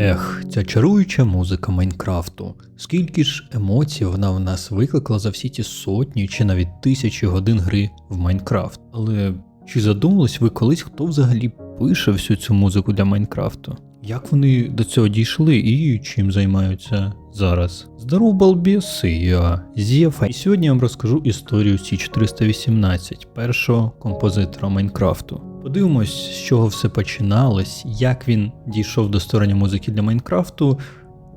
Ех, ця чаруюча музика Майнкрафту. Скільки ж емоцій вона в нас викликала за всі ті сотні чи навіть тисячі годин гри в Майнкрафт. Але чи задумались ви колись, хто взагалі пише всю цю музику для Майнкрафту? Як вони до цього дійшли і чим займаються зараз? Здоров, балбіси, я Зєфа. І сьогодні я вам розкажу історію Сі418, першого композитора Майнкрафту. Подивимось, з чого все починалось, як він дійшов до створення музики для Майнкрафту.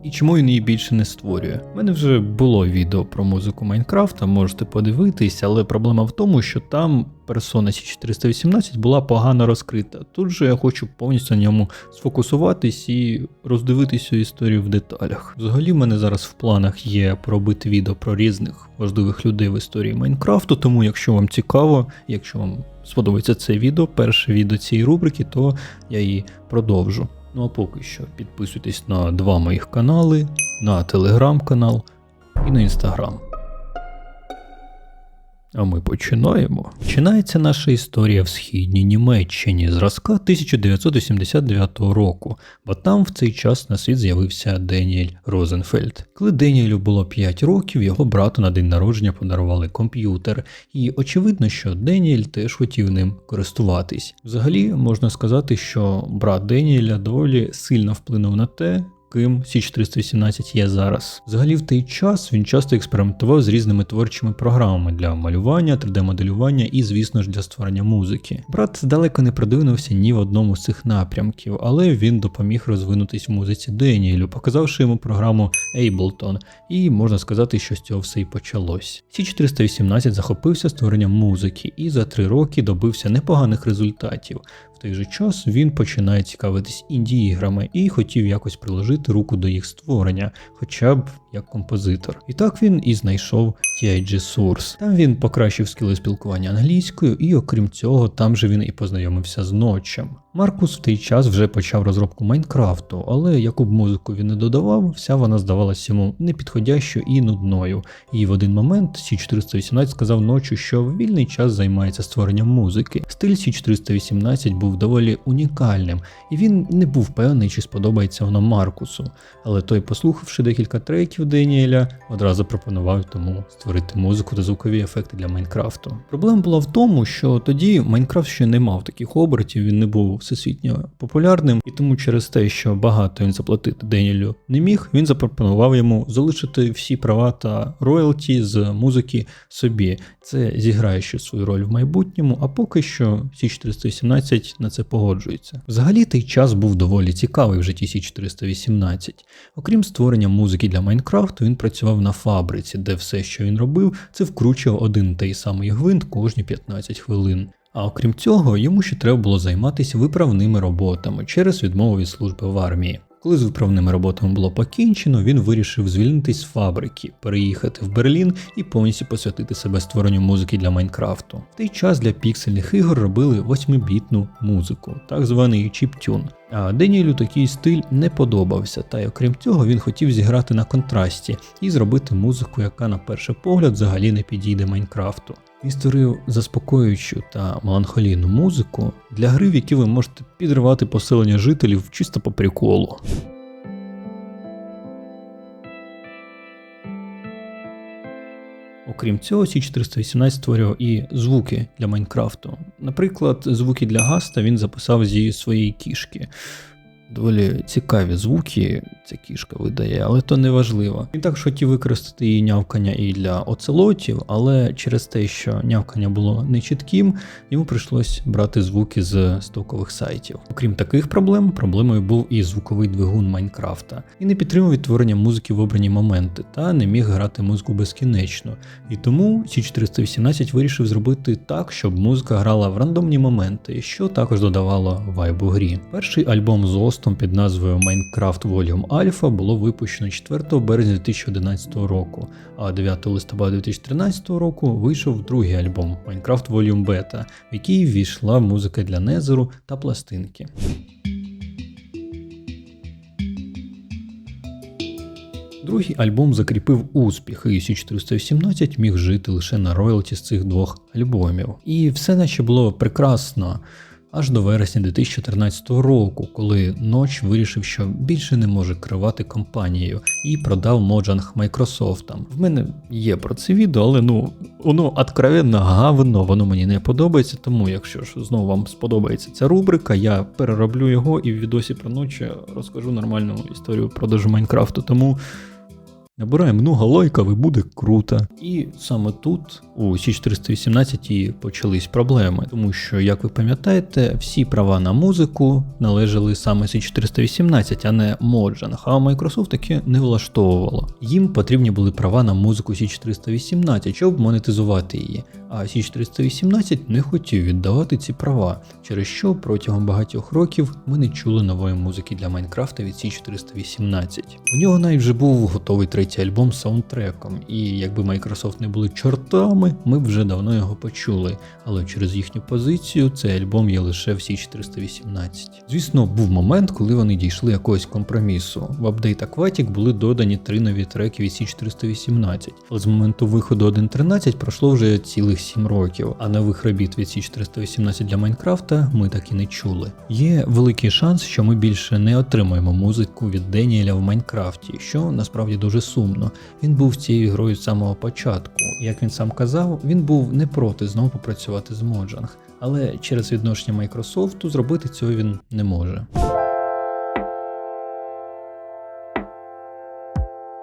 І чому він її більше не створює? У мене вже було відео про музику Майнкрафта, можете подивитись, але проблема в тому, що там персона C418 була погано розкрита. Тут же я хочу повністю на ньому сфокусуватись і роздивитись цю історію в деталях. Взагалі, в мене зараз в планах є пробити відео про різних важливих людей в історії Майнкрафту, тому якщо вам цікаво, якщо вам сподобається це відео, перше відео цієї рубрики, то я її продовжу. Ну а поки що підписуйтесь на два моїх канали, на телеграм-канал і на інстаграм. А ми починаємо. Починається наша історія в східній Німеччині зразка 1989 року, бо там в цей час на світ з'явився Деніель Розенфельд. Коли Деніелю було 5 років, його брату на день народження подарували комп'ютер, і очевидно, що Деніель теж хотів ним користуватись. Взагалі можна сказати, що брат Деніеля доволі сильно вплинув на те, ким Сі418 є зараз. Взагалі, в той час він часто експериментував з різними творчими програмами для малювання, 3D-моделювання і, звісно ж, для створення музики. Брат далеко не продвинувся ні в одному з цих напрямків, але він допоміг розвинутись в музиці Деніелю, показавши йому програму Ableton, і можна сказати, що з цього все і почалось. Сі418 захопився створенням музики і за три роки добився непоганих результатів. Той же час він починає цікавитись інді-іграми і хотів якось приложити руку до їх створення, хоча б як композитор. І так він і знайшов TIG Source. Там він покращив скіли спілкування англійською, і окрім цього, там же він і познайомився з ночем. Маркус в той час вже почав розробку Майнкрафту, але яку б музику він не додавав, вся вона здавалася йому непідходящою і нудною. І в один момент Сі418 сказав ночі, що в вільний час займається створенням музики. Стиль Сі418 був доволі унікальним, і він не був певний, чи сподобається воно Маркусу. Але той, послухавши декілька треків Деніеля, одразу пропонував тому створити музику та звукові ефекти для Майнкрафту. Проблема була в тому, що тоді Майнкрафт ще не мав таких обертів, він не був всесвітньо популярним, і тому через те, що багато він заплатити Деніелю не міг, він запропонував йому залишити всі права та роялті з музики собі. Це зіграє ще свою роль в майбутньому, а поки що Сі418 на це погоджується. Взагалі той час був доволі цікавий в житті Сі418. Окрім створення музики для Майнкрафту, він працював на фабриці, де все, що він робив, це вкручував один той самий гвинт кожні 15 хвилин. А окрім цього, йому ще треба було займатися виправними роботами через відмову від служби в армії. Коли з виправними роботами було покінчено, він вирішив звільнитись з фабрики, переїхати в Берлін і повністю посвятити себе створенню музики для Майнкрафту. В той час для піксельних ігор робили 8-бітну музику, так званий чіптюн. А Деніелю такий стиль не подобався, та й окрім цього він хотів зіграти на контрасті і зробити музику, яка на перший погляд взагалі не підійде Майнкрафту. Він створив заспокоюючу та меланхолійну музику для гри, в якій ви можете підривати поселення жителів чисто по приколу. Окрім цього, Сі418 створював і звуки для Майнкрафту. Наприклад, звуки для Гаста він записав зі своєї кішки. Доволі цікаві звуки ця кішка видає, але то не важливо. Він також хотів використати її нявкання і для оцелотів, але через те, що нявкання було нечітким, йому прийшлось брати звуки з стокових сайтів. Окрім таких проблем, проблемою був і звуковий двигун Майнкрафта. Він не підтримував відтворення музики в обрані моменти та не міг грати музику безкінечно. І тому Сі418 вирішив зробити так, щоб музика грала в рандомні моменти, що також додавало вайбу грі. Перший альбом з Остом під назвою Minecraft Volume Alpha було випущено 4 березня 2011 року, а 9 листопада 2013 року вийшов другий альбом Minecraft Volume Beta, в який ввійшла музика для Незеру та пластинки. Другий альбом закріпив успіх, і Сі418 міг жити лише на роялті з цих двох альбомів. І все наче було прекрасно. Аж до вересня 2014 року, коли Ноч вирішив, що більше не може керувати компанією і продав Моджанг Майкрософтам. В мене є про це відео, але ну воно откровенно гавно, воно мені не подобається. Тому, якщо ж знову вам сподобається ця рубрика, я перероблю його і в відосі про ночі розкажу нормальну історію продажу Майнкрафту. Тому. Набираємо много лайків і буде круто. І саме тут, у Сі 418 і почались проблеми, тому що, як ви пам'ятаєте, всі права на музику належали саме Сі 418, а не Mojang, а Microsoft таке не влаштовувало. Їм потрібні були права на музику Сі 418, щоб монетизувати її. А Сі 418 не хотів віддавати ці права, через що протягом багатьох років ми не чули нової музики для Майнкрафта від Сі 418. У нього навіть вже був готовий третій альбом з саундтреком, і якби Microsoft не були чортами, ми б вже давно його почули. Але через їхню позицію цей альбом є лише в Сі 418. Звісно, був момент, коли вони дійшли якогось компромісу. В апдейт Aquatic були додані три нові треки від Сі 418, але з моменту виходу 1.13 пройшло вже цілих 7 років, а нових робіт від Сі 418 для Майнкрафта ми так і не чули. Є великий шанс, що ми більше не отримаємо музику від Деніеля в Майнкрафті, що насправді дуже сумно. Він був цією грою з самого початку. Як він сам казав, він був не проти знову попрацювати з Mojang, але через відношення Майкрософту зробити цього він не може.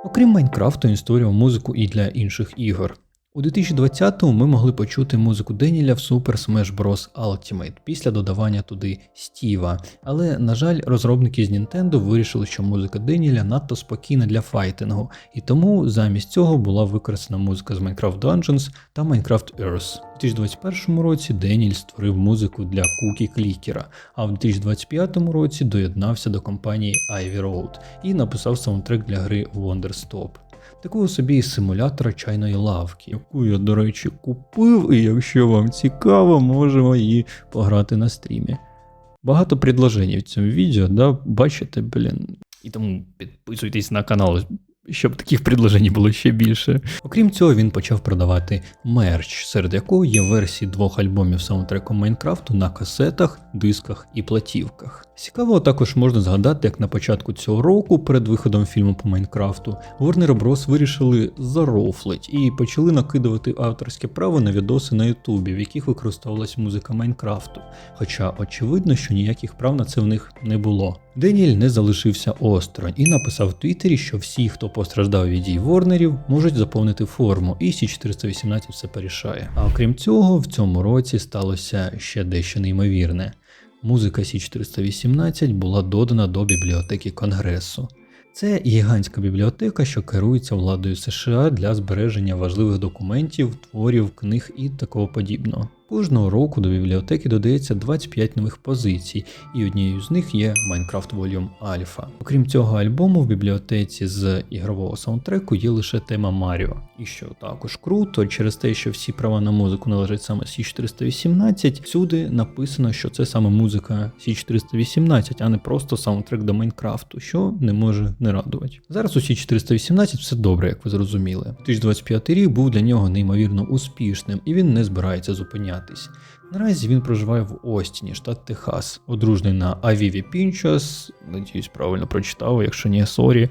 Окрім Майнкрафту, він створював музику і для інших ігор. У 2020-му ми могли почути музику Деніля в Super Smash Bros. Ultimate після додавання туди Стіва. Але, на жаль, розробники з Nintendo вирішили, що музика Деніля надто спокійна для файтингу, і тому замість цього була використана музика з Minecraft Dungeons та Minecraft Earth. У 2021 році Деніль створив музику для Кукі Клікера, а в 2025 році доєднався до компанії Ivy Road і написав саундтрек для гри Wonderstop такого собі симулятора чайної лавки, яку я, до речі, купив, і якщо вам цікаво, можемо її пограти на стрімі. Багато предложень в цьому відео, да, бачите, блін. І тому підписуйтесь на канал, щоб таких предложень було ще більше. Окрім цього, він почав продавати мерч, серед якого є версії двох альбомів саундтреку Майнкрафту на касетах, дисках і платівках. Цікаво, також можна згадати, як на початку цього року, перед виходом фільму по Майнкрафту, Warner Bros. вирішили зарофлить і почали накидувати авторське право на відоси на Ютубі, в яких використовувалась музика Майнкрафту. Хоча очевидно, що ніяких прав на це в них не було. Деніель не залишився осторонь і написав в Твіттері, що всі, хто постраждав від дій Ворнерів, можуть заповнити форму, і Сі 418 все порішає. А окрім цього, в цьому році сталося ще дещо неймовірне. Музика Сі 418 була додана до бібліотеки Конгресу. Це гігантська бібліотека, що керується владою США для збереження важливих документів, творів, книг і такого подібного. Кожного року до бібліотеки додається 25 нових позицій, і однією з них є Minecraft Volume Alpha. Окрім цього альбому, в бібліотеці з ігрового саундтреку є лише тема Маріо. І що також круто, через те, що всі права на музику належать саме Сі 418, всюди написано, що це саме музика Сі 418, а не просто саундтрек до Майнкрафту, що не може не радувати. Зараз у Сі 418 все добре, як ви зрозуміли. 2025 рік був для нього неймовірно успішним, і він не збирається зупинятися зупинятись. Наразі він проживає в Остіні, штат Техас, одружений на Авіві Пінчас, надіюсь, правильно прочитав, якщо ні, сорі,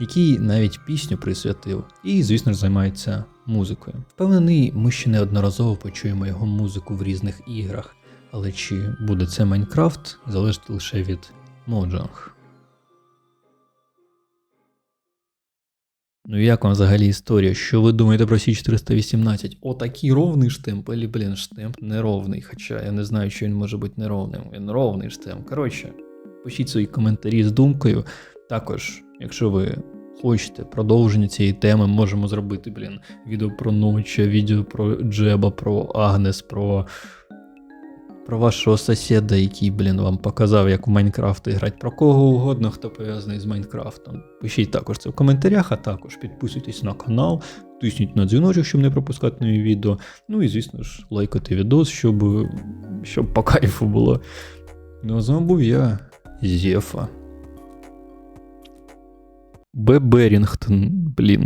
який навіть пісню присвятив, і, звісно ж, займається музикою. Впевнений, ми ще неодноразово почуємо його музику в різних іграх, але чи буде це Майнкрафт, залежить лише від Mojang. Ну як вам взагалі історія? Що ви думаєте про Сі 418? Отакий ровний штемп, або, блін, штемп неровний. Хоча я не знаю, що він може бути неровним. Він ровний штемп. Коротше, пишіть свої коментарі з думкою. Також, якщо ви хочете продовження цієї теми, можемо зробити, блін, відео про ночі, відео про Джеба, про Агнес, про про вашого сусіда, який, блін, вам показав, як в Майнкрафт грати, про кого угодно, хто пов'язаний з Майнкрафтом. Пишіть також це в коментарях, а також підписуйтесь на канал, тисніть на дзвіночок, щоб не пропускати нові відео. Ну і, звісно ж, лайкати відос, щоб щоб по кайфу було. Ну а з вами був я, Зефа. Б. Берінгтон, блін.